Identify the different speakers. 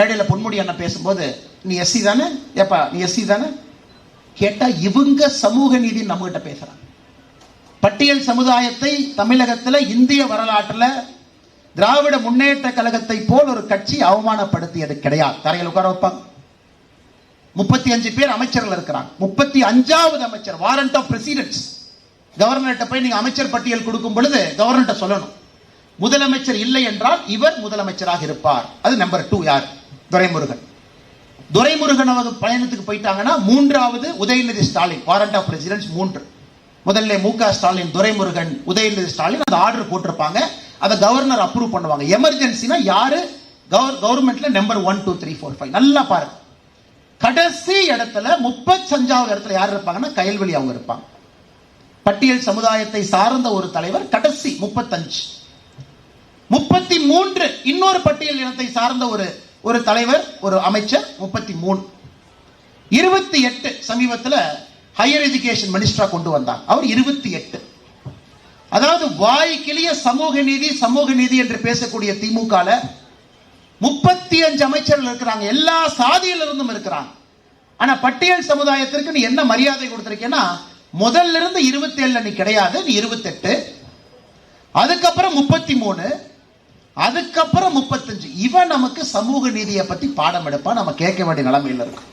Speaker 1: மேடையில் பொன்முடி அண்ணன் பேசும்போது நீ எஸ்சி தானே? ஏப்பா நீ எஸ்சி தானே? கேட்டால் இவங்க சமூக நீதி நம்மகிட்ட பேசுகிறாங்க பேசுறாங்க. பட்டியல் சமுதாயத்தை தமிழகத்துல இந்திய வரலாற்றுல திராவிட முன்னேற்ற கழகத்தை போல் ஒரு கட்சி அவமானப்படுத்தியது கிடையாது. தரையில் உட்கார வைப்பாங்க. முப்பத்தி அஞ்சு பேர் அமைச்சர்கள் இருக்கிறாங்க. முப்பத்தி அஞ்சாவது அமைச்சர் வாரண்ட் ஆஃப் பிரசிடென்ட்ஸ் கவர்னர்கிட்ட போய் நீங்க அமைச்சர் பட்டியல் கொடுக்கும் பொழுது கவர்னர்கிட்ட சொல்லணும். முதலமைச்சர் இல்லை என்றால் இவர் முதலமைச்சராக இருப்பார். அது நம்பர் டூ யார்? துரைமுருகன். துரைமுருகன் அவங்க பயணத்துக்கு போயிட்டாங்கன்னா மூன்றாவது Udhayanidhi Stalin warrant of precedence மூன்று. முதல்ல மு க ஸ்டாலின் துரைமுருகன் உதயநிதி ஸ்டாலின் அந்த ஆர்டர் போட்டிருப்பாங்க. அதை கவர்னர் அப்ரூவ் பண்ணுவாங்க. எமர்ஜென்சினா யாரு? கவர்மெண்ட்ல number one two three four five நல்லா பாருங்க. கடைசி இடத்துல முப்பத்தஞ்சாவது இடத்துல யார் இருப்பாங்கன்னா கயல்வெளி அவங்க இருப்பாங்க. பட்டியல் சமுதாயத்தை சார்ந்த ஒரு தலைவர் கடைசி முப்பத்தஞ்சு. முப்பத்தி மூன்று இன்னொரு பட்டியல் இனத்தை சார்ந்த ஒரு ஒரு தலைவர் ஒரு அமைச்சர் முப்பத்தி மூணு. இருபத்தி எட்டு சமீபத்தில் ஹையர் எஜுகேஷன் மினிஸ்டரா கொண்டு வந்தாங்க அவர் இருபத்தி எட்டு. அதாவது வாய்க்கிளிய சமூக நீதி சமூக நீதி என்று பேசக்கூடிய திமுக முப்பத்தி அஞ்சு அமைச்சர்கள் இருக்கிறாங்க. எல்லா சாதியில இருந்தும் இருக்கிறாங்க. ஆனா பட்டியல் சமுதாயத்திற்கு நீ என்ன மரியாதை கொடுத்திருக்கேன்னா முதல்ல இருந்து இருபத்தி ஏழுல நீ கிடையாது நீ இருபத்தெட்டு அதுக்கப்புறம் முப்பத்தி மூணு. அதுக்கப்புறம் முப்பத்தஞ்சு. இவன் நமக்கு சமூக நீதியை பத்தி பாடம் எடுப்பா நம்ம கேட்க வேண்டிய நிலைமையில இருக்கு